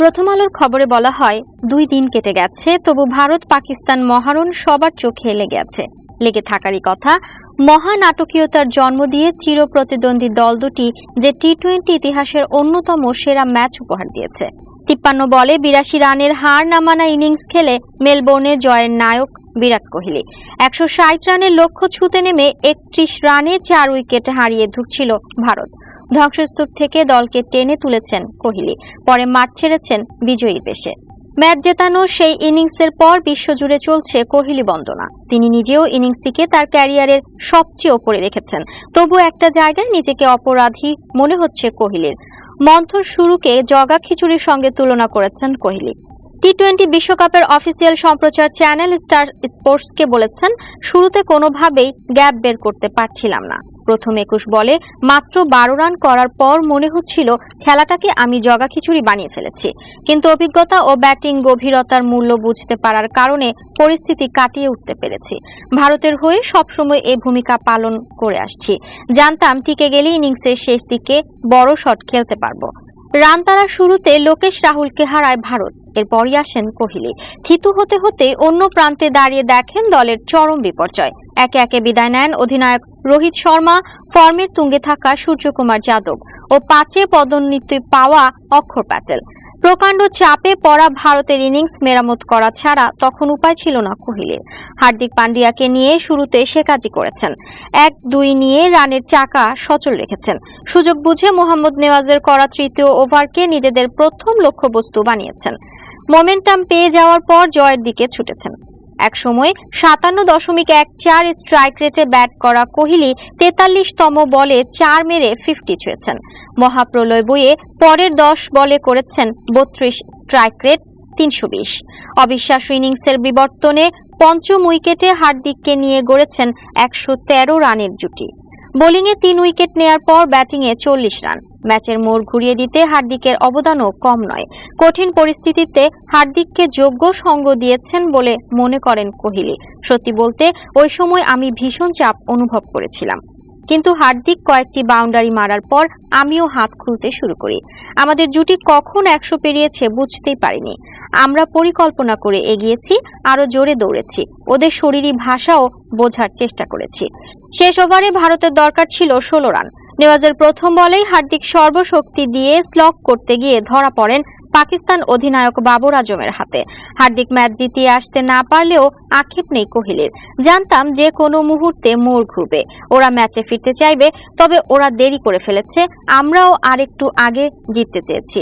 প্রথম আলোর খবরে বলা হয়, দুই দিন কেটে গেছে, তবু ভারত পাকিস্তান মহারণ সবার চোখে লেগে আছে। লেগে থাকারই কথা, মহানাটকীয়তার জন্ম দিয়ে চির প্রতিদ্বন্দ্বী দল দুটি যে টি টোয়েন্টি ইতিহাসের অন্যতম সেরা ম্যাচ উপহার দিয়েছে। তিপ্পান্ন বলে বিরাশি রানের হার নামানা ইনিংস খেলে মেলবোর্নে জয়ের নায়ক বিরাট কোহলি। একশো ষাট রানের লক্ষ্য ছুঁতে নেমে একত্রিশ রানে চার উইকেট হারিয়ে ধুকছিল ভারত। ধ্বংসস্তূপ থেকে দলকে টেনে তুলেছেন কোহলি। পরে মাঠ ছেড়েছেন বিজয়ী দেশে ম্যাচ জেতানো সেই ইনিংসের পর বিশ্বজুড়ে চলছে কোহলি বন্দনা। তিনি নিজেও ইনিংসটিকে তার ক্যারিয়ারের সবচেয়ে ওপরে রেখেছেন। তবু একটা জায়গায় নিজেকে অপরাধী মনে হচ্ছে কোহলির। মন্থর শুরুকে জগা খিচুড়ির সঙ্গে তুলনা করেছেন কোহলি। টি টোয়েন্টি বিশ্বকাপের অফিসিয়াল সম্প্রচার চ্যানেল স্টার স্পোর্টসকে বলেছেন, শুরুতে কোনোভাবেই গ্যাপ বের করতে পারছিলাম না। প্রথম একুশ বলে মাত্র বারো রান করার পর মনে হচ্ছিল খেলাটাকে আমি জগা খিচুড়ি বানিয়ে ফেলেছি। কিন্তু অভিজ্ঞতা ও ব্যাটিং গভীরতার মূল্য বুঝতে পারার কারণে পরিস্থিতি কাটিয়ে উঠতে পেরেছি। ভারতের হয়ে সবসময় এই ভূমিকা পালন করে আসছি। জানতাম টিকে গেলে ইনিংসের শেষ দিকে বড় শট খেলতে পারব। রান তারা শুরুতে লোকেশ রাহুলকে হারায় ভারত। এরপরই আসেন কোহলি। থিতু হতে হতে অন্য প্রান্তে দাঁড়িয়ে দেখেন দলের চরম বিপর্যয়। একে একে বিদায় নেন অধিনায়ক রোহিত শর্মা, ফর্মের তুঙ্গে থাকা সূর্যকুমার যাদব ও পাঁচে পদোন্নতি পাওয়া অক্ষর প্যাটেল। প্রকাণ্ড চাপে পড়া ভারতের ইনিংস মেরামত করা ছাড়া তখন উপায় ছিল না কোহলির। হার্দিক পান্ডিয়াকে নিয়ে শুরুতে সে কাজই করেছেন। এক দুই নিয়ে রানের চাকা সচল রেখেছেন। সুযোগ বুঝে মোহাম্মদ নেওয়াজের করা তৃতীয় ওভারকে নিজেদের প্রথম লক্ষ্যবস্তু বানিয়েছেন। মোমেন্টাম পেয়ে যাওয়ার পর জয়ের দিকে ছুটেছেন। এক সময় সাতান্ন দশমিক এক চার স্ট্রাইক রেটে ব্যাট করা কোহলি তেতাল্লিশতম বলে চার মেরে ফিফটি ছুঁয়েছেন। মহাপ্রলয় বইয়ে পরের দশ বলে করেছেন বত্রিশ স্ট্রাইক রেট তিনশো বিশ। অবিশ্বাস্য ইনিংসের বিবর্তনে পঞ্চম উইকেটে হার্দিককে নিয়ে গড়েছেন একশো তেরো রানের জুটি। বোলিংয়ে তিন উইকেট নেয়ার পর ব্যাটিংয়ে চল্লিশ রান। ম্যাচের মোড় ঘুরিয়ে দিতে হার্দিকের অবদানও কম নয়। কঠিন পরিস্থিতিতে হার্দিককে যোগ্য সঙ্গ দিয়েছেন বলে মনে করেন কোহলি। সত্যি বলতে, ওই সময় আমি ভীষণ চাপ অনুভব করেছিলাম। কিন্তু হার্দিক কয়েকটি বাউন্ডারি মারার পর আমিও হাত খুলতে শুরু করি। আমাদের জুটি কখন একশো পেরিয়েছে বুঝতেই পারিনি। আমরা পরিকল্পনা করে এগিয়েছি আরও জোরে দৌড়েছি। ওদের শরীরী ভাষাও বোঝার চেষ্টা করেছি। শেষ ওভারে ভারতের দরকার ছিল ষোলো রান। নেওয়াজের প্রথম বলেই হার্দিক সর্বশক্তি দিয়ে স্লক করতে গিয়ে ধরা পড়েন পাকিস্তান অধিনায়ক বাবর আজমের হাতে। হার্দিক ম্যাচ জিতিয়ে আসতে না পারলেও আক্ষেপ নেই কোহলির। জানতাম যে কোনো মুহূর্তে মোড় ঘুরবে। ওরা ম্যাচে ফিরতে চাইবে, তবে ওরা দেরি করে ফেলেছে। আমরাও আরেকটু আগে জিততে চেয়েছি।